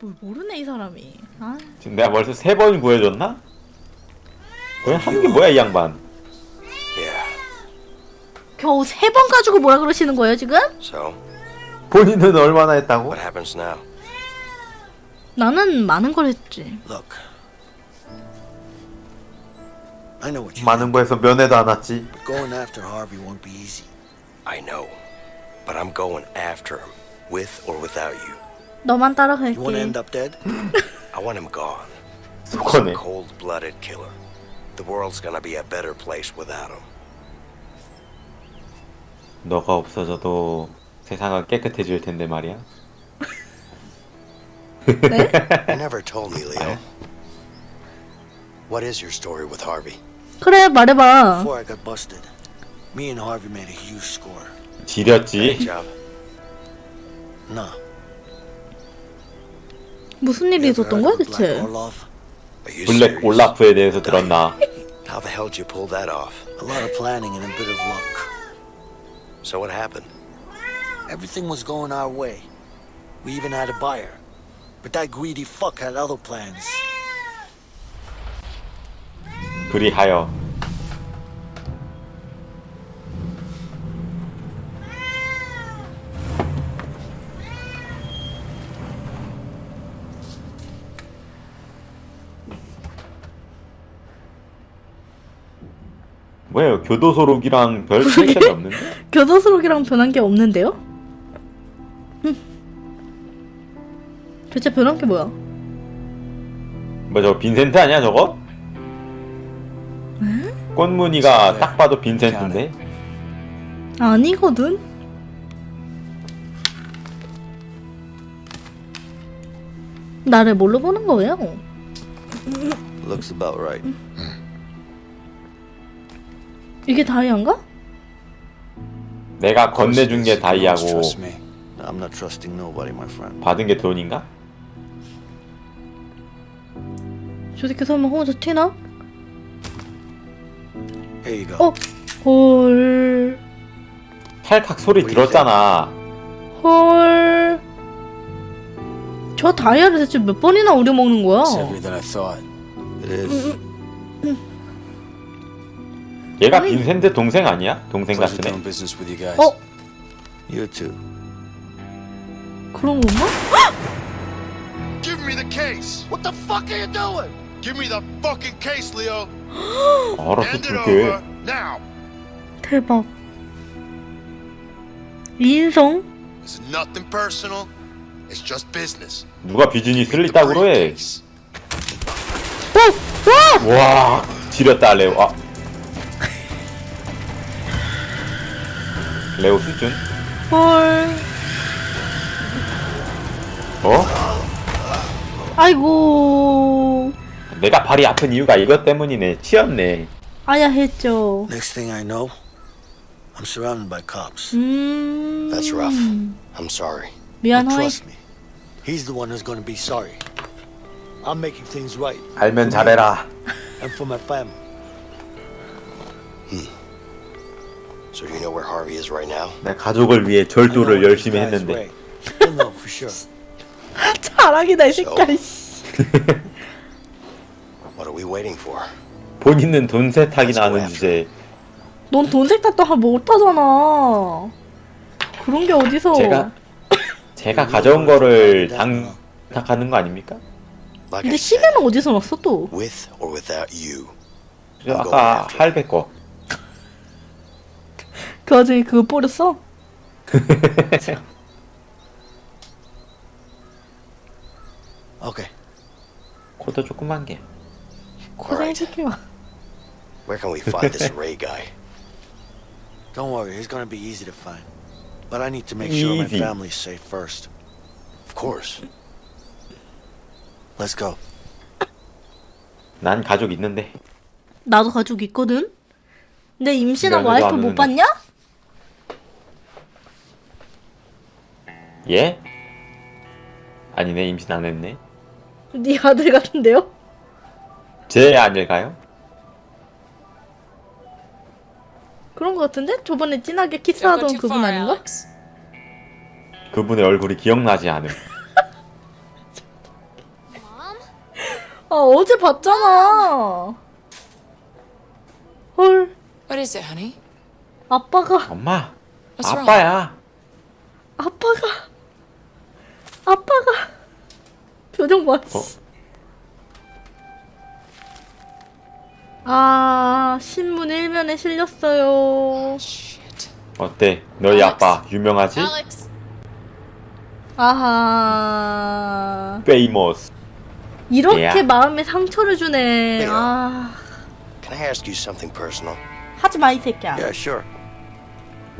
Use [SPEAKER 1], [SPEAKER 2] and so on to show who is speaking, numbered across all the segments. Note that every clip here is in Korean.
[SPEAKER 1] 뭘 모르네 이 사람이. 아,
[SPEAKER 2] 지금 내가 벌써 세 번 구해줬나? 왜 하는 게 뭐야 이 양반?
[SPEAKER 1] 겨우 세 번 가지고 뭐라 그러시는 거예요 지금?
[SPEAKER 3] So,
[SPEAKER 2] 본인은 얼마나 했다고?
[SPEAKER 3] what happens now?
[SPEAKER 1] 나는 많은 걸 했지.
[SPEAKER 4] Look. I know what you
[SPEAKER 2] 많은 거에서 면회도 안 왔지.
[SPEAKER 4] think. Going after Harvey won't be easy.
[SPEAKER 3] I know. But I'm going after him, with or without you.
[SPEAKER 1] 너만
[SPEAKER 4] You want to
[SPEAKER 1] 따라갈게.
[SPEAKER 4] end up dead?
[SPEAKER 3] I want him gone.
[SPEAKER 2] 스코네.
[SPEAKER 3] Cold-blooded killer. The world's gonna be a better place without him.
[SPEAKER 2] 너가 없어져도 세상은 깨끗해질 텐데 말이야.
[SPEAKER 3] You never told me, Leo. What is your story with Harvey?
[SPEAKER 1] 그래 말해봐.
[SPEAKER 4] Before I got busted, me and Harvey made a huge score.
[SPEAKER 2] 지렸지.
[SPEAKER 3] Job.
[SPEAKER 4] No.
[SPEAKER 1] 무슨 일이 있었던 거야 대체?
[SPEAKER 2] 블랙? 올라프에 대해서 들었나?
[SPEAKER 3] How the hell did you pull that off?
[SPEAKER 4] A lot of planning and a bit of luck.
[SPEAKER 3] So what happened?
[SPEAKER 4] Everything was going our way. We even had a buyer. But that greedy fuck had other plans.
[SPEAKER 2] 그리하여 뭐예요? 교도소록이랑 별 차이점이 없는데?
[SPEAKER 1] 교도소록이랑 변한 게 없는데요? 흠. 대체 변한 게 뭐야?
[SPEAKER 2] 뭐 저거 빈센트 아니야 저거? 꽃무늬가 딱 봐도 빈센트인데?
[SPEAKER 1] 아니거든. 나를 뭘로 보는 거예요?
[SPEAKER 4] Looks about right.
[SPEAKER 1] 이게 다이아인가?
[SPEAKER 2] 내가 건네준 게 다이아고
[SPEAKER 4] I'm not trusting nobody, my friend.
[SPEAKER 2] 받은 게 돈인가?
[SPEAKER 1] 저 새끼 설마 혼자 튀나?
[SPEAKER 4] Here you go.
[SPEAKER 1] 어? 헐.
[SPEAKER 2] 탈칵 소리 들었잖아
[SPEAKER 1] 헐. 저 다이아를 대체 몇 번이나 우려먹는 거야?
[SPEAKER 5] than I thought.
[SPEAKER 4] It is.
[SPEAKER 2] 얘가
[SPEAKER 1] 아니.
[SPEAKER 2] 빈센트 동생 아니야? 동생
[SPEAKER 5] Pleasure
[SPEAKER 2] 같은 애?
[SPEAKER 5] doing business with you guys.
[SPEAKER 1] 어?
[SPEAKER 4] You too.
[SPEAKER 1] 그런 건가?
[SPEAKER 6] Give me the case!
[SPEAKER 4] What the fuck are you doing?
[SPEAKER 6] Give me the fucking case, Leo!
[SPEAKER 2] 알았어
[SPEAKER 6] Hand it
[SPEAKER 2] 줄게
[SPEAKER 6] over now!
[SPEAKER 1] 대박. 인성?
[SPEAKER 6] It's nothing personal. It's just business.
[SPEAKER 2] 누가 비즈니스를
[SPEAKER 6] The
[SPEAKER 2] 이따구로 해
[SPEAKER 6] briefcase.
[SPEAKER 1] 어! 와!
[SPEAKER 2] 와 지렸다 레오 아 레오 수준
[SPEAKER 1] 헐.
[SPEAKER 2] 어?
[SPEAKER 1] 아이고.
[SPEAKER 2] 내가 발이 아픈 이유가 이것 때문이네 치였네
[SPEAKER 1] 아야 했죠.
[SPEAKER 4] Next thing I know, I'm surrounded by cops.
[SPEAKER 1] 음.
[SPEAKER 3] That's rough. I'm sorry.
[SPEAKER 1] 미안 하이.
[SPEAKER 4] trust me, he's the one who's going to be sorry. I'm making things right,
[SPEAKER 2] 알면 잘해라
[SPEAKER 4] and for my family.
[SPEAKER 3] So do you know where Harvey is right now?
[SPEAKER 2] 내 가족을 위해 절도를 열심히 했는데
[SPEAKER 4] weigh. You'll know for sure.
[SPEAKER 1] 자랑이다 이 새끼야. 씨.
[SPEAKER 3] What are we waiting for?
[SPEAKER 2] 본인은 돈 세탁이나 하는 주제에
[SPEAKER 1] 넌돈 세탁도 하- 못하잖아. 그런 게 어디서?
[SPEAKER 2] 제가 제가 가져온 거를 당탁하는 거 아닙니까?
[SPEAKER 3] Like
[SPEAKER 1] 근데
[SPEAKER 3] said,
[SPEAKER 1] 시계는 어디서 났어 또?
[SPEAKER 3] with or without you.
[SPEAKER 2] 저 아까 할배 거
[SPEAKER 1] 그 와중에 그거 뿌렸어?
[SPEAKER 4] Okay.
[SPEAKER 2] 코도 조그만 게
[SPEAKER 1] 고생
[SPEAKER 3] Alright.
[SPEAKER 1] 시키마.
[SPEAKER 3] Where can we find this Ray guy?
[SPEAKER 4] Don't worry, he's to be easy to find. But I need to make sure my
[SPEAKER 2] Easy.
[SPEAKER 4] family's safe first.
[SPEAKER 3] Of course.
[SPEAKER 4] Let's go.
[SPEAKER 2] 난 가족 있는데
[SPEAKER 1] 나도 가족 있거든. 근데 임신한 와이프 안못
[SPEAKER 2] 오는데.
[SPEAKER 1] 봤냐?
[SPEAKER 2] 예? 아니네 임신 안 했네
[SPEAKER 1] 네 아들 같은데요?
[SPEAKER 2] 제 아닐까요?
[SPEAKER 1] 그런 거 같은데? 저번에 진하게 키스하던 그분 아닌가?
[SPEAKER 2] 그분의 얼굴이 기억나지 않음
[SPEAKER 1] 아 어제 봤잖아. 헐
[SPEAKER 7] What is it, honey?
[SPEAKER 1] 아빠가
[SPEAKER 2] 엄마
[SPEAKER 7] What's wrong?
[SPEAKER 2] 아빠야
[SPEAKER 1] 아빠가 아빠가 표정 봐. 씨.
[SPEAKER 2] 어?
[SPEAKER 1] 아 신문 일면에 실렸어요.
[SPEAKER 7] Shit.
[SPEAKER 2] 어때 너희. 아빠 유명하지?
[SPEAKER 7] Alex!
[SPEAKER 1] 아하
[SPEAKER 2] 페이머스
[SPEAKER 1] 이렇게
[SPEAKER 2] 야.
[SPEAKER 1] 마음에 상처를 주네. 아
[SPEAKER 3] Can I ask you something personal?
[SPEAKER 1] 하지 마 이 새끼야.
[SPEAKER 3] Yeah, sure.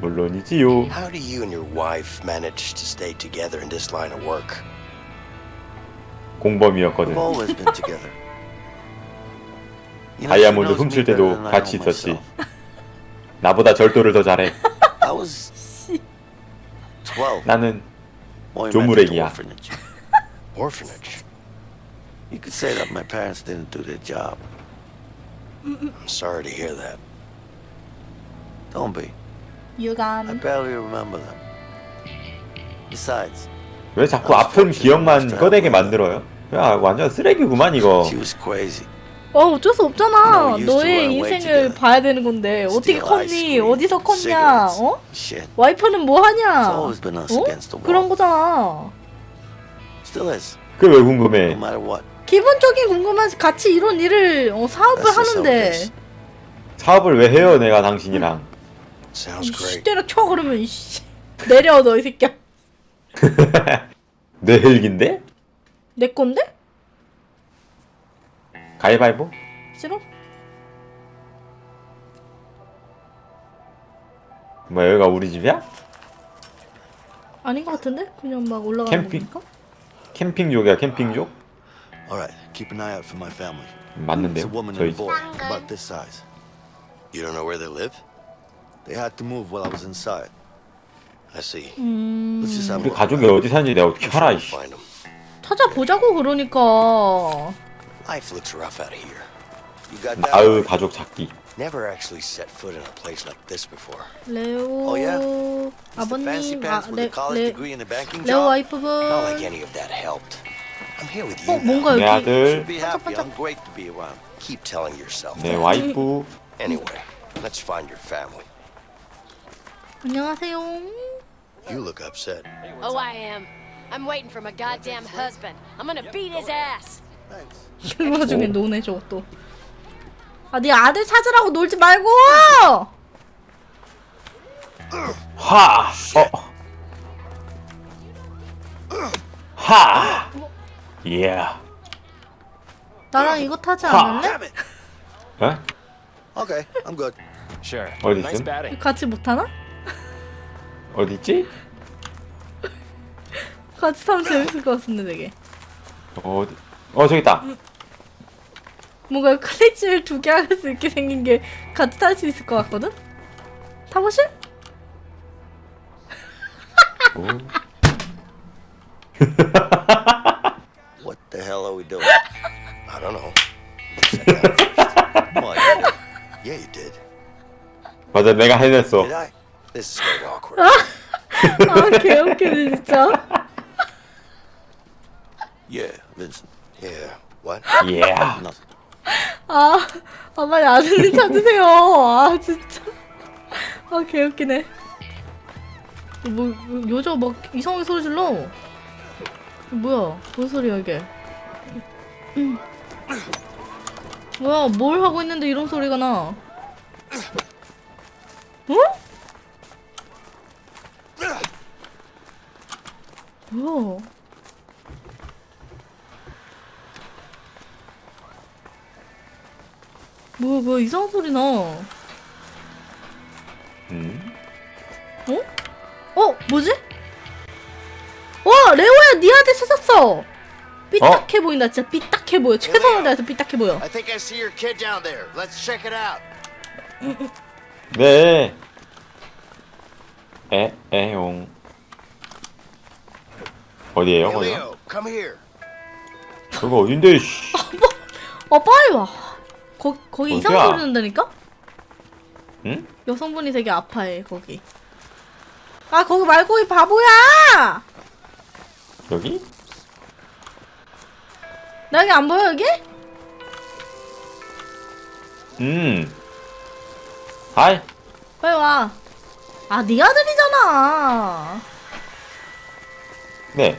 [SPEAKER 2] 물론이지요
[SPEAKER 3] How do you and your wife manage to stay together in this line of work?
[SPEAKER 2] 공범이었거든
[SPEAKER 4] We've always been together. You know, she
[SPEAKER 2] 다이아몬드
[SPEAKER 4] knows me
[SPEAKER 2] 훔칠
[SPEAKER 4] better
[SPEAKER 2] 때도
[SPEAKER 4] than I
[SPEAKER 2] 같이
[SPEAKER 4] know
[SPEAKER 2] 있었지
[SPEAKER 4] myself.
[SPEAKER 2] 나보다 절도를 더 잘해
[SPEAKER 4] I was 12
[SPEAKER 2] 나는
[SPEAKER 4] the
[SPEAKER 2] 조무래기야.
[SPEAKER 4] orphanage.
[SPEAKER 3] Orphanage.
[SPEAKER 4] You could say that my parents didn't do their job.
[SPEAKER 3] I'm sorry to hear that.
[SPEAKER 4] Don't be. I
[SPEAKER 1] 유감.
[SPEAKER 4] barely remember them. Besides,
[SPEAKER 2] 왜 자꾸 아픈 기억만 꺼내게 만들어요? 야 완전 쓰레기구만 이거
[SPEAKER 4] she was crazy.
[SPEAKER 1] 어 어쩔 수 없잖아.
[SPEAKER 4] No, we used to
[SPEAKER 1] 너의
[SPEAKER 4] run away
[SPEAKER 1] 인생을
[SPEAKER 4] together.
[SPEAKER 1] 봐야 되는 건데 어떻게
[SPEAKER 4] Steal
[SPEAKER 1] 컸니?
[SPEAKER 4] cream,
[SPEAKER 1] 어디서 컸냐?
[SPEAKER 4] cigarettes,
[SPEAKER 1] 어?
[SPEAKER 4] Shit.
[SPEAKER 1] 와이프는 뭐 하냐?
[SPEAKER 4] It's always been us
[SPEAKER 1] 어?
[SPEAKER 4] against the wall.
[SPEAKER 1] 그런 거잖아.
[SPEAKER 4] Still is.
[SPEAKER 2] 그게 왜
[SPEAKER 4] No
[SPEAKER 2] 궁금해
[SPEAKER 4] matter what.
[SPEAKER 1] 기본적인 궁금한 같이 이런 일을 어, 사업을
[SPEAKER 3] That's just how it
[SPEAKER 1] 하는데
[SPEAKER 3] is.
[SPEAKER 2] 사업을 왜 해요 내가 당신이랑
[SPEAKER 3] Sounds great.
[SPEAKER 1] 때려쳐 그러면 이씨 내려 너 이 새끼야.
[SPEAKER 2] 내 헬기인데?
[SPEAKER 1] 내 건데?
[SPEAKER 2] 가위바위보?
[SPEAKER 1] 싫어?
[SPEAKER 2] 뭐 여기가 우리 집이야?
[SPEAKER 1] 아닌 것 같은데? 그냥 막 올라가는
[SPEAKER 2] 캠핑?
[SPEAKER 1] 거니까?
[SPEAKER 2] 캠핑족이야 캠핑족?
[SPEAKER 4] Alright, keep an eye out for my family. It's
[SPEAKER 2] 맞는데요
[SPEAKER 4] woman
[SPEAKER 2] 저희 집
[SPEAKER 4] boy, about this size.
[SPEAKER 3] You don't know where they live?
[SPEAKER 4] They had to move while I was inside.
[SPEAKER 3] I see.
[SPEAKER 1] 음...
[SPEAKER 4] Let's just have a
[SPEAKER 2] 우리
[SPEAKER 4] look.
[SPEAKER 2] 가족이 어디 사는지 내가 어떻게
[SPEAKER 3] I'm sure
[SPEAKER 2] 알아
[SPEAKER 3] we'll
[SPEAKER 2] 이씨
[SPEAKER 3] find them.
[SPEAKER 1] 찾아보자고 그러니까.
[SPEAKER 3] Life looks rough out of here.
[SPEAKER 4] You got that?
[SPEAKER 2] 아으
[SPEAKER 4] right.
[SPEAKER 2] 가족 찾기
[SPEAKER 3] Never actually set foot in a place like this before.
[SPEAKER 1] 레오
[SPEAKER 4] Oh, yeah? Mr. Fancy
[SPEAKER 1] 아버님 아,
[SPEAKER 4] Pants with
[SPEAKER 1] 레,
[SPEAKER 4] a college
[SPEAKER 1] 레,
[SPEAKER 4] degree and a banking
[SPEAKER 1] 레오
[SPEAKER 4] job?
[SPEAKER 1] 와이프분
[SPEAKER 3] Not like any of that helped. I'm here with you
[SPEAKER 1] 어
[SPEAKER 3] now.
[SPEAKER 1] 뭔가
[SPEAKER 2] 내
[SPEAKER 1] 여기
[SPEAKER 2] 아들
[SPEAKER 4] Should be happy.
[SPEAKER 1] 반짝반짝.
[SPEAKER 4] I'm great to be around.
[SPEAKER 3] Keep telling yourself
[SPEAKER 2] 내
[SPEAKER 3] that.
[SPEAKER 2] 와이프
[SPEAKER 3] Anyway, let's find your family.
[SPEAKER 1] 안녕하세요
[SPEAKER 3] You look upset.
[SPEAKER 8] Oh, I am. I'm waiting for my goddamn husband. I'm gonna beat his ass.
[SPEAKER 4] Thanks.
[SPEAKER 1] 그 와중에 노네 저것도 아네 아들 찾으라고 놀지 말고
[SPEAKER 2] 하! 어. 하! 예.
[SPEAKER 1] 나랑 이거 타지 않을래?
[SPEAKER 4] Damn it.
[SPEAKER 2] 어?
[SPEAKER 4] Okay, I'm good.
[SPEAKER 9] Sure.
[SPEAKER 2] 어디
[SPEAKER 9] nice
[SPEAKER 2] 있음?
[SPEAKER 9] batting.
[SPEAKER 1] 같이 못 타나?
[SPEAKER 2] 어디 있지?
[SPEAKER 1] 같이 타면 재밌을 것 같은데 되게
[SPEAKER 2] 어디? 어 저기 있다.
[SPEAKER 1] 뭔가 클래치를 두 개 할 수 있게 생긴 게 같이 탈 수 있을 것 같거든? 타보실?
[SPEAKER 2] 오.
[SPEAKER 4] What the hell are we doing?
[SPEAKER 3] I don't know. Yeah, you did.
[SPEAKER 2] 맞아 내가 해냈어.
[SPEAKER 4] Did I?
[SPEAKER 3] This is getting awkward.
[SPEAKER 1] 아 개웃기네 진짜
[SPEAKER 4] Yeah, Vincent.
[SPEAKER 3] Yeah. What?
[SPEAKER 2] 예.
[SPEAKER 4] Nothing.
[SPEAKER 1] 아, 아 빨리 아드님 찾으세요 아 진짜 아 개웃기네 뭐 여자 막 이상하게 소리 질러 뭐야 뭔 소리야 이게 음. 뭐야 뭘 하고 있는데 이런 소리가 나 어? 뭐야 뭐야 뭐야 이상한 소리 나 어?
[SPEAKER 2] 음.
[SPEAKER 1] 어? 뭐지? 와 레오야 네 아들 찾았어 삐딱해 보인다 진짜 삐딱해 보여 최선을 다해서 삐딱해 보여
[SPEAKER 6] I think I see your kid down there. Let's check it out.
[SPEAKER 2] 네. 에 에용. 어디에요? 거기가?
[SPEAKER 6] Leo, come here.
[SPEAKER 2] 그거 어딘데? 씨.
[SPEAKER 1] 어 빨리 와 거, 거기
[SPEAKER 2] 어디야?
[SPEAKER 1] 이상한 소리 난다니까?
[SPEAKER 2] 응?
[SPEAKER 1] 여성분이 되게 아파해 거기 아 거기 말고 이 바보야
[SPEAKER 2] 여기?
[SPEAKER 1] 나 여기 안 보여 여기?
[SPEAKER 2] 음. 하이.
[SPEAKER 1] 빨리 와. 아, 네 아들이잖아.
[SPEAKER 2] 네.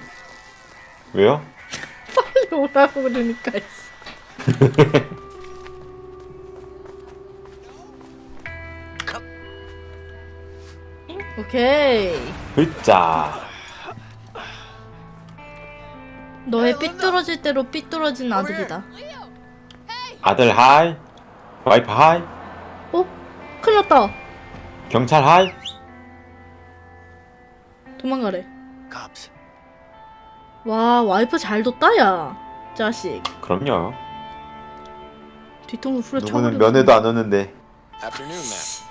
[SPEAKER 2] 왜요?
[SPEAKER 1] 빨리 오라고 그러니까. 오케이.
[SPEAKER 2] 으짜.
[SPEAKER 1] 너의 삐뚤어질 대로 삐뚤어진 아들이다.
[SPEAKER 2] 아들 하이. 와이프 하이.
[SPEAKER 1] 어? 큰일 났다.
[SPEAKER 2] 경찰 하이.
[SPEAKER 1] 도망가래.
[SPEAKER 4] Cops.
[SPEAKER 1] 와, 와이프 잘 뒀다, 야. 자식.
[SPEAKER 2] 그럼요.
[SPEAKER 1] 뒤통수 후려
[SPEAKER 2] 누구는
[SPEAKER 1] 쳐버렸어.
[SPEAKER 2] 면회도 안 오는데.
[SPEAKER 5] Afternoon, ma'am.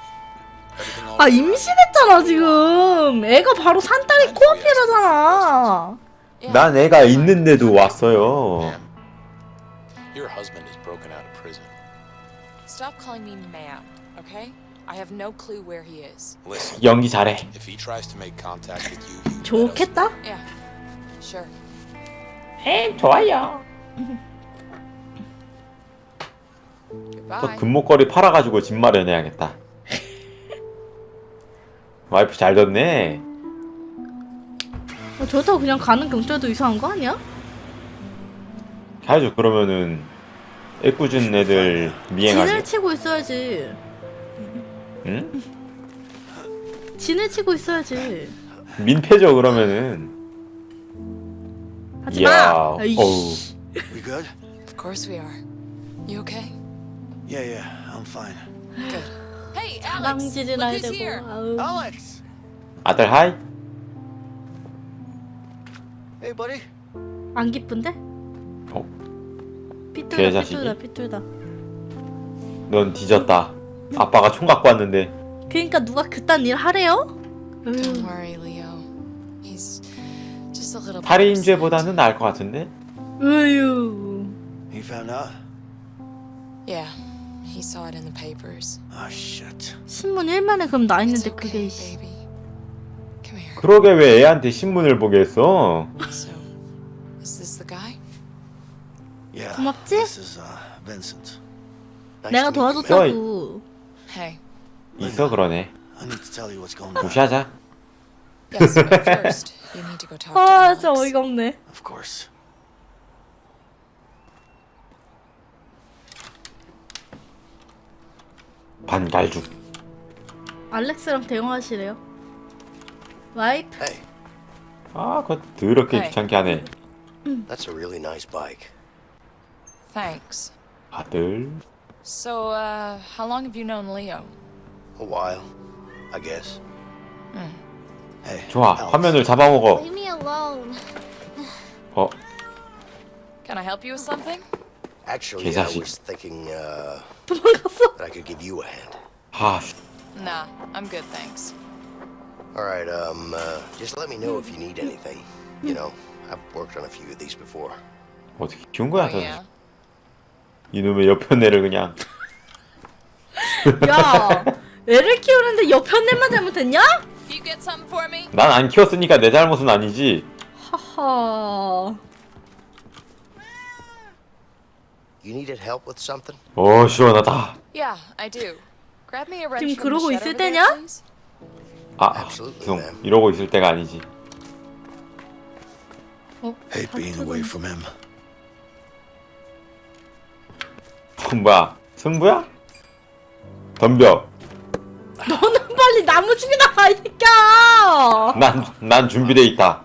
[SPEAKER 5] Everything all
[SPEAKER 1] 아,
[SPEAKER 5] right?
[SPEAKER 1] 임신했잖아, 지금. 애가 바로 산딸이 코앞이라잖아.
[SPEAKER 2] 난 애가 있는데도 왔어요.
[SPEAKER 5] Ma'am, your husband is broken out of prison.
[SPEAKER 7] Stop calling me ma'am, okay? I have no clue where he is.
[SPEAKER 5] Listen,
[SPEAKER 2] 연기 잘해.
[SPEAKER 5] if he tries to make contact with you, you let us
[SPEAKER 1] 좋겠다?
[SPEAKER 7] Yeah, sure.
[SPEAKER 2] 에 좋아요. 또
[SPEAKER 7] Goodbye.
[SPEAKER 2] 금목걸이 팔아가지고 집 마련해야겠다. 와이프 잘 뒀네.
[SPEAKER 1] 어, 좋다고 그냥 가는 경찰도 이상한 거 아니야?
[SPEAKER 2] 가야죠. 그러면은 애꿎은 애들
[SPEAKER 1] 진을
[SPEAKER 2] 미행하지.
[SPEAKER 1] 치고 있어야지.
[SPEAKER 2] 응?
[SPEAKER 1] 진을 치고 있어야지.
[SPEAKER 2] 민폐죠 그러면은.
[SPEAKER 1] 하지
[SPEAKER 2] 이야.
[SPEAKER 1] 마. 아이씨.
[SPEAKER 2] 어우.
[SPEAKER 4] We good?
[SPEAKER 7] Of course we are. You okay?
[SPEAKER 4] Yeah, yeah, I'm fine.
[SPEAKER 7] Good. Hey, Alex! Look
[SPEAKER 1] 해야
[SPEAKER 7] who's here!
[SPEAKER 1] 되고. 아우.
[SPEAKER 4] Alex!
[SPEAKER 2] 아들 하이.
[SPEAKER 4] Hey, buddy.
[SPEAKER 1] 안 기쁜데?
[SPEAKER 2] 어?
[SPEAKER 1] 삐뚤다
[SPEAKER 2] 개자식이?
[SPEAKER 1] 삐뚤다 삐뚤다.
[SPEAKER 2] 넌 뒤졌다. 아빠가 총 갖고 왔는데.
[SPEAKER 1] 그러니까 누가 그딴 일 하래요?
[SPEAKER 7] Don't worry, Leo.
[SPEAKER 2] 살인 죄보다는 나을 것 같은데.
[SPEAKER 1] 으유.
[SPEAKER 4] He found out?
[SPEAKER 7] Yeah, he saw it in the papers.
[SPEAKER 4] Oh, shit.
[SPEAKER 1] 신문 일면에 그럼 나 있는데
[SPEAKER 7] okay,
[SPEAKER 1] 그게
[SPEAKER 7] here.
[SPEAKER 2] 그러게 왜 애한테 신문을 보게 했어?
[SPEAKER 7] So, is this the guy?
[SPEAKER 4] Yeah.
[SPEAKER 1] 고맙지?
[SPEAKER 4] This is, uh, Vincent.
[SPEAKER 3] Nice
[SPEAKER 1] 내가. 도와줬다고.
[SPEAKER 7] Hey.
[SPEAKER 2] 있어 그러네.
[SPEAKER 4] I need to tell you what's going on.
[SPEAKER 2] 무시하자.
[SPEAKER 7] Yes, but first, you need to go talk to
[SPEAKER 1] 아
[SPEAKER 7] Alex.
[SPEAKER 1] 진짜 어이가 없네.
[SPEAKER 4] Of course.
[SPEAKER 2] 반갈죽.
[SPEAKER 1] 알렉스랑 대화하시래요. 와이프.
[SPEAKER 3] Hey,
[SPEAKER 2] 아, 그거 더럽게
[SPEAKER 7] 네.
[SPEAKER 2] 귀찮게 하네.
[SPEAKER 3] that's a really nice bike.
[SPEAKER 7] Thanks.
[SPEAKER 2] 아들.
[SPEAKER 7] So, uh, how long have you known Leo?
[SPEAKER 3] A while, I guess.
[SPEAKER 4] Hey.
[SPEAKER 2] 좋아.
[SPEAKER 4] Alex.
[SPEAKER 2] 화면을 잡아먹어.
[SPEAKER 10] Leave me alone.
[SPEAKER 2] 어,
[SPEAKER 7] Can I help you with something?
[SPEAKER 3] Actually, I
[SPEAKER 2] 개자식.
[SPEAKER 3] was thinking uh, that I could give you a hand.
[SPEAKER 2] 아,
[SPEAKER 7] Nah, I'm good, thanks.
[SPEAKER 3] All right, um, uh, just let me know if you need anything. You know, I've worked on a few of these before.
[SPEAKER 2] 어떻게 키운 거야,
[SPEAKER 7] Oh,
[SPEAKER 2] 저
[SPEAKER 7] yeah.
[SPEAKER 2] 이놈의 옆편 애를 그냥.
[SPEAKER 1] 야, 애를 키우는데 옆편 애만 잘못했냐?
[SPEAKER 7] You get something for me?
[SPEAKER 2] 난 안 키웠으니까 내 잘못은 아니지.
[SPEAKER 1] 하하.
[SPEAKER 3] You needed help with something?
[SPEAKER 2] 오, 시원하다.
[SPEAKER 7] Yeah, I do. Grab me a wrench
[SPEAKER 1] 지금
[SPEAKER 7] from the
[SPEAKER 1] 그러고
[SPEAKER 7] shed
[SPEAKER 1] 있을
[SPEAKER 7] over there,
[SPEAKER 1] 때냐?
[SPEAKER 7] please.
[SPEAKER 2] 아, 죄송. 이러고 있을 때가 아니지.
[SPEAKER 1] 어,
[SPEAKER 4] Hate being away from him.
[SPEAKER 2] 어, 뭐야? 승부야? 덤벼.
[SPEAKER 1] 너는 빨리 나무 집에 나가 이 새끼야.
[SPEAKER 2] 난, 난 준비돼 있다.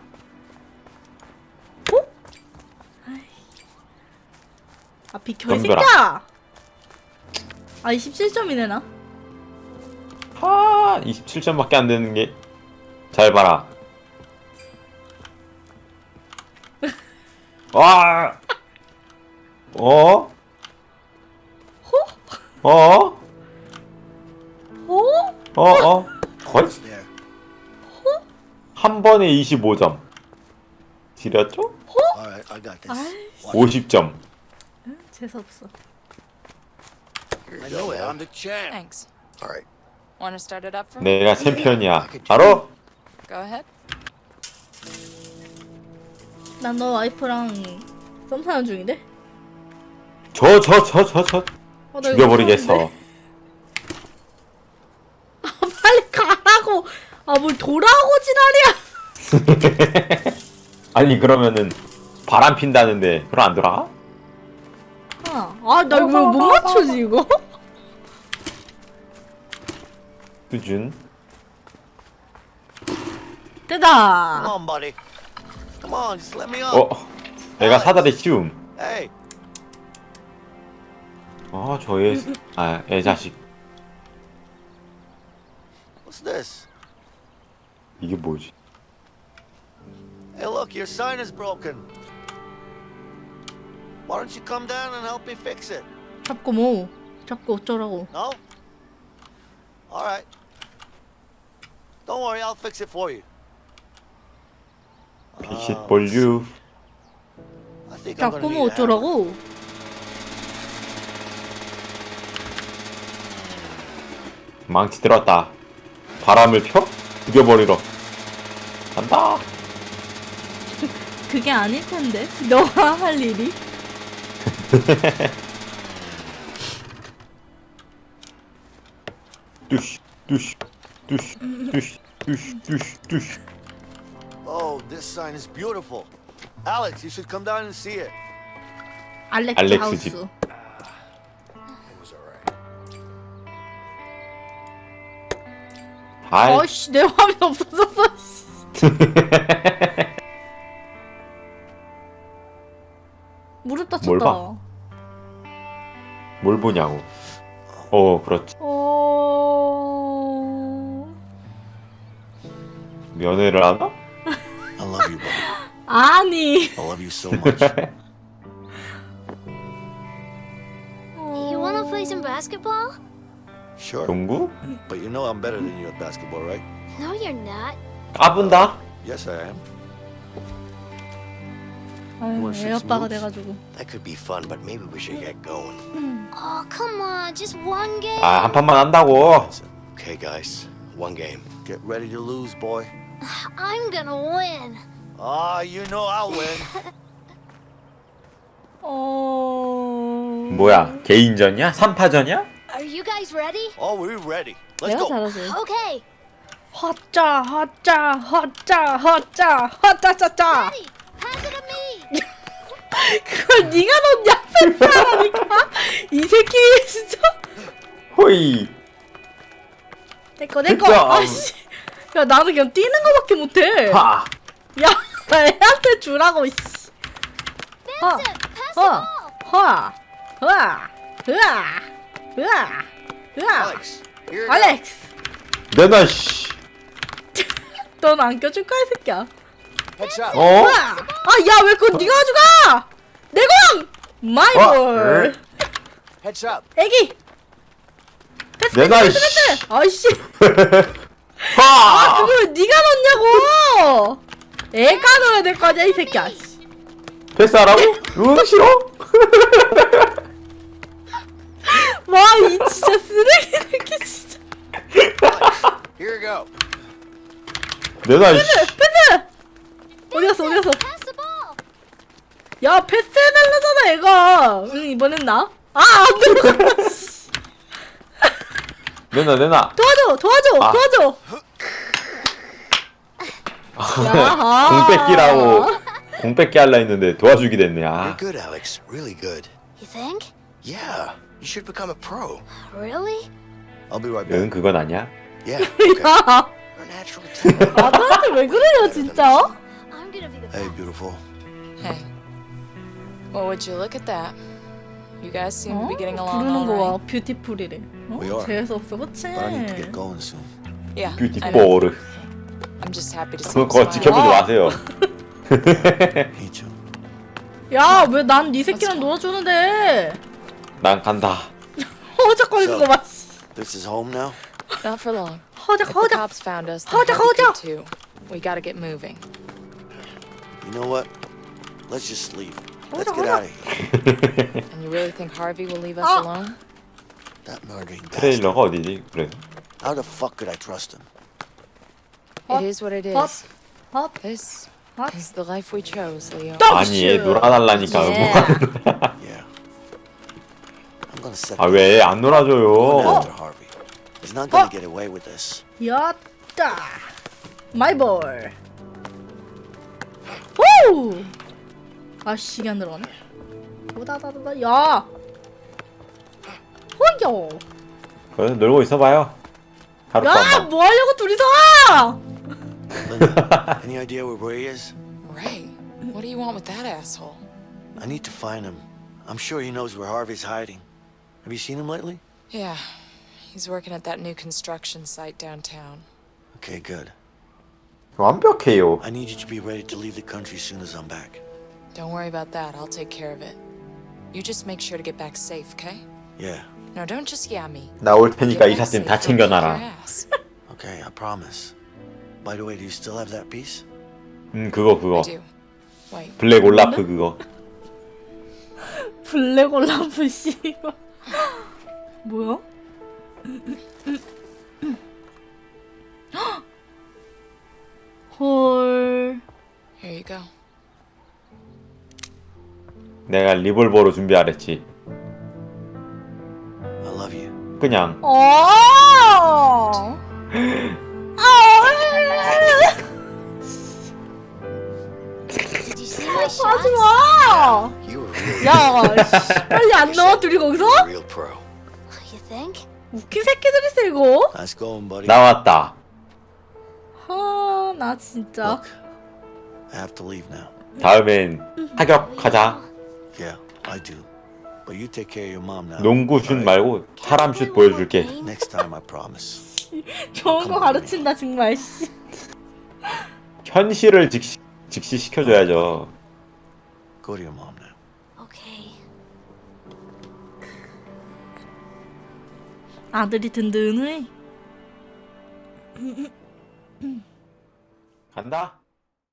[SPEAKER 1] 아 비켜 이
[SPEAKER 2] 덤벼라.
[SPEAKER 1] 새끼야. 아 27점이네 나.
[SPEAKER 2] 하, 27점밖에 안 되는 게. 잘 봐라. 와! 어? 어?
[SPEAKER 1] 어?
[SPEAKER 2] 어? 어? 거의
[SPEAKER 4] There.
[SPEAKER 2] 한 번에 25점. 지렸죠?
[SPEAKER 4] All right, I got this.
[SPEAKER 1] 아이,
[SPEAKER 2] 50점.
[SPEAKER 1] 재수 없어.
[SPEAKER 3] Here
[SPEAKER 4] I
[SPEAKER 3] you go,
[SPEAKER 4] know it. I'm
[SPEAKER 3] man.
[SPEAKER 4] the champ.
[SPEAKER 7] Thanks.
[SPEAKER 3] All right.
[SPEAKER 7] Want to start it up for me?
[SPEAKER 2] 내가 챔피언이야. 알아?
[SPEAKER 7] Go ahead.
[SPEAKER 1] 난 너 와이프랑 썸 타는 중인데?
[SPEAKER 2] 저, 저, 저, 저, 저.
[SPEAKER 1] 어 어, 나 이거
[SPEAKER 2] 죽여버리겠어.
[SPEAKER 1] 무서운데? 아, 빨리 가라고. 아, 뭘 돌아오고 지랄이야.
[SPEAKER 2] 아니 그러면은 바람 핀다는데 그럼 안 돌아가?
[SPEAKER 1] 아, 나 이거 왜못 맞추지 이거?
[SPEAKER 2] 수준.
[SPEAKER 4] Come
[SPEAKER 1] 됐다.
[SPEAKER 4] on, buddy. Come on, just let me up.
[SPEAKER 2] 어, 내가 사다리 씌움.
[SPEAKER 4] Hey,
[SPEAKER 2] 아, 저의 아, 애 자식.
[SPEAKER 4] What's this?
[SPEAKER 2] 이게 뭐지?
[SPEAKER 4] Hey, look, your sign is broken. Why don't you come down and help me fix it?
[SPEAKER 1] 잡고 뭐? 잡고 어쩌라고?
[SPEAKER 4] No? All right. Don't worry, I'll fix it for you.
[SPEAKER 2] 피시 볼류.
[SPEAKER 4] I think I'm
[SPEAKER 1] 잡고
[SPEAKER 4] gonna
[SPEAKER 1] 뭐
[SPEAKER 4] need a hammer.
[SPEAKER 1] 어쩌라고?
[SPEAKER 2] 망치 들었다. 바람을 펴? 죽여버리러. 간다.
[SPEAKER 1] 그게 아닐 텐데. 너가 할 일이?
[SPEAKER 2] 뚜시, 뚜시, 뚜시, 뚜시, 뚜시, 뚜시, 뚜시.
[SPEAKER 4] Oh, this sign is beautiful. Alex, you should come down and see it.
[SPEAKER 1] 알렉스,
[SPEAKER 2] 알렉스
[SPEAKER 1] 하우스.
[SPEAKER 2] 집. 아이,
[SPEAKER 1] 어이씨 내 화면 없어졌어. 씨. 무릎 다쳤다.
[SPEAKER 2] 뭘 봐? 뭘 보냐고. 어, 그렇지.
[SPEAKER 1] 어...
[SPEAKER 2] 면회를 하나?
[SPEAKER 4] I love you, buddy.
[SPEAKER 1] 아니.
[SPEAKER 4] I love you so much.
[SPEAKER 10] You wanna play some basketball?
[SPEAKER 4] sure.
[SPEAKER 2] 농구?
[SPEAKER 4] But you know I'm better than you at basketball, right?
[SPEAKER 10] No, you're not.
[SPEAKER 2] 까분다?
[SPEAKER 4] Yes, I am.
[SPEAKER 1] 아유,
[SPEAKER 4] Wanna shoot
[SPEAKER 1] 애
[SPEAKER 4] some
[SPEAKER 1] 아빠가
[SPEAKER 4] hoops?
[SPEAKER 1] 돼가지고.
[SPEAKER 3] That could be fun, but maybe we should get going.
[SPEAKER 10] Oh, come on, just one game.
[SPEAKER 2] 아, 한 판만 한다고.
[SPEAKER 3] Okay, guys. One game.
[SPEAKER 4] Get ready to lose, boy.
[SPEAKER 10] I'm gonna win.
[SPEAKER 4] Ah, you know I'll win.
[SPEAKER 1] 어...
[SPEAKER 2] 뭐야, 개인전이야? 3파전이야?
[SPEAKER 10] Are you guys ready?
[SPEAKER 4] Oh, we're ready. Let's
[SPEAKER 1] 내가
[SPEAKER 4] go.
[SPEAKER 1] 잘하지.
[SPEAKER 10] Okay.
[SPEAKER 1] 허짜 허짜 허짜 허짜 허짜짜짜.
[SPEAKER 10] Ready. Pass it to me.
[SPEAKER 1] 그걸 네가 넣냐? 이 새끼 진짜.
[SPEAKER 2] 호이.
[SPEAKER 1] 내꺼 내꺼.
[SPEAKER 2] 진짜.
[SPEAKER 1] 아씨. 야 나는 그냥 뛰는 거밖에 못해.
[SPEAKER 2] 하!
[SPEAKER 1] 야, 나 애한테 주라고, 이씨.
[SPEAKER 10] Pass
[SPEAKER 1] 허. 허, 으아, 으아, 으아, 으아. 알렉스,
[SPEAKER 2] 내놔, 씨.
[SPEAKER 1] 넌 안 껴줄 거야, 이 새끼야.
[SPEAKER 2] 어?
[SPEAKER 1] 으아. 아, 야, 왜 그건 네가 가져가? 내 공! 마이
[SPEAKER 2] 어?
[SPEAKER 1] 볼. 애기. 패스, 패스,
[SPEAKER 2] 내놔,
[SPEAKER 1] 패스,
[SPEAKER 2] 씨.
[SPEAKER 1] 패스. 아이씨. 아,
[SPEAKER 2] 하!
[SPEAKER 1] 그걸 네가 넣냐고. 애가 넣어야 될 거 아니야, 이 새끼야. 씨.
[SPEAKER 2] 패스하라고? 응, 싫어?
[SPEAKER 1] 와, 이 진짜 쓰레기 새끼 진짜.
[SPEAKER 3] Here you go.
[SPEAKER 2] 내놔, 씨.
[SPEAKER 1] 패스! 어디 갔어, 어디 갔어?
[SPEAKER 10] Pass the ball.
[SPEAKER 1] 야 패스 해달라잖아 얘가 응 이번엔 나? 아안 들어갔다 씨.
[SPEAKER 2] 내놔, 내놔.
[SPEAKER 1] 도와줘 도와줘
[SPEAKER 2] 아.
[SPEAKER 1] 도와줘 야하.
[SPEAKER 2] 공 뺏기라고. 공 뺏기 할라 했는데 도와주기 됐네,
[SPEAKER 3] You're
[SPEAKER 2] 아.
[SPEAKER 3] good, Alex. Really good.
[SPEAKER 10] You think?
[SPEAKER 3] Yeah. You should become a pro.
[SPEAKER 10] Really?
[SPEAKER 4] I'll be right back.
[SPEAKER 2] 응, 그건 아니야.
[SPEAKER 3] Yeah. Okay.
[SPEAKER 1] 야
[SPEAKER 3] You're a natural talent.
[SPEAKER 1] 아들한테 왜 그래요 진짜?
[SPEAKER 10] I'm gonna be the
[SPEAKER 4] Hey, beautiful.
[SPEAKER 7] Hey. Well, would you look at that? You guys seem to be getting along
[SPEAKER 1] 부르는
[SPEAKER 7] all
[SPEAKER 1] 거와
[SPEAKER 7] right.
[SPEAKER 1] 뷰티풀이래
[SPEAKER 4] We
[SPEAKER 1] 어?
[SPEAKER 4] are.
[SPEAKER 1] 재수 없어 그치?
[SPEAKER 4] But I need to get going soon.
[SPEAKER 7] Yeah. I know.
[SPEAKER 2] 뷰티포르.
[SPEAKER 7] I'm just happy to see you
[SPEAKER 2] 그거
[SPEAKER 7] smile.
[SPEAKER 2] 지켜보지 마세요.
[SPEAKER 4] Me too.
[SPEAKER 1] 야 왜 난 네 새끼랑 놀아주는데
[SPEAKER 2] 난 간다.
[SPEAKER 1] 허작거리는 거봐
[SPEAKER 4] This is home now?
[SPEAKER 7] Not for long.
[SPEAKER 1] 허작
[SPEAKER 7] If the
[SPEAKER 1] 허작
[SPEAKER 7] cops found us,
[SPEAKER 1] Hold
[SPEAKER 7] then
[SPEAKER 1] it, hold
[SPEAKER 7] we
[SPEAKER 1] it.
[SPEAKER 7] could too. We gotta get moving.
[SPEAKER 4] You know what? Let's just leave. Let's
[SPEAKER 1] Hold
[SPEAKER 4] get
[SPEAKER 1] on,
[SPEAKER 4] out of here.
[SPEAKER 7] And you really think Harvey will leave us
[SPEAKER 1] Oh.
[SPEAKER 7] alone?
[SPEAKER 4] That murdering bastard.
[SPEAKER 2] 트레일러가 어디지? 그래.
[SPEAKER 4] How the fuck could I trust him?
[SPEAKER 1] Hot,
[SPEAKER 7] It is what it is.
[SPEAKER 1] hot, 헛
[SPEAKER 7] This
[SPEAKER 1] 헛
[SPEAKER 7] is the life we chose, Leo.
[SPEAKER 2] 아니, 얘 놀아달라니까.
[SPEAKER 1] 예.
[SPEAKER 4] Gonna set
[SPEAKER 2] 아 왜 안 놀아줘요?
[SPEAKER 4] after Harvey. He's not gonna get away with this.
[SPEAKER 1] 야따 마이볼 오 아씨 이게 안 들어가네 오다다다다 야 호여
[SPEAKER 2] 그래서 놀고 있어봐요.
[SPEAKER 1] 야
[SPEAKER 2] 하룻밤만.
[SPEAKER 1] 뭐하려고 둘이서
[SPEAKER 4] Linda, any idea where Ray is?
[SPEAKER 7] Ray, what do you want with that asshole?
[SPEAKER 4] I need to find him. I'm sure he knows where Harvey's hiding. Have you seen him lately?
[SPEAKER 7] Yeah, he's working at that new construction site downtown.
[SPEAKER 4] Okay, good.
[SPEAKER 2] 완벽해요.
[SPEAKER 4] I need you to be ready to leave the country as soon as I'm back.
[SPEAKER 7] Don't worry about that, I'll take care of it. You just make sure to get back safe, okay?
[SPEAKER 4] Yeah.
[SPEAKER 7] No, don't just yeah me.
[SPEAKER 2] 나올 테니까
[SPEAKER 7] Get
[SPEAKER 2] 이
[SPEAKER 7] back
[SPEAKER 2] 사진
[SPEAKER 7] safe
[SPEAKER 2] 다
[SPEAKER 7] or kick your
[SPEAKER 2] 챙겨놔라.
[SPEAKER 7] ass.
[SPEAKER 4] Okay, I promise. By the way, do you still have that piece?
[SPEAKER 2] 음 그거 그거.
[SPEAKER 7] I do. Wait,
[SPEAKER 2] 블랙 올라프 그거.
[SPEAKER 1] 블랙 올라프 씨발 뭐야? 헐
[SPEAKER 7] here you go.
[SPEAKER 2] 내가 리볼버로 준비하랬지.
[SPEAKER 4] I love you.
[SPEAKER 2] 그냥
[SPEAKER 1] 어. 아.
[SPEAKER 10] Did you see my shots?
[SPEAKER 1] 하지 마. 야, 씨, 빨리 안 넣어 둘이 거기서?
[SPEAKER 3] a real pro.
[SPEAKER 10] You think?
[SPEAKER 1] 웃긴 새끼들이세 이거.
[SPEAKER 4] Nice going, buddy.
[SPEAKER 2] 나왔다.
[SPEAKER 1] 아, 나 진짜.
[SPEAKER 4] Look, I have to leave now.
[SPEAKER 2] 다음엔 타격하자.
[SPEAKER 4] Yeah, I do. But you take care of your mom now.
[SPEAKER 2] 농구 슛? 말고 사람 슛 보여줄게.
[SPEAKER 4] Next time, I promise.
[SPEAKER 1] 좋은 거 가르친다 정말. 씨.
[SPEAKER 2] 현실을 직시 직시 시켜줘야죠.
[SPEAKER 4] Go to your mom
[SPEAKER 1] 아들이 든든해.
[SPEAKER 2] 간다.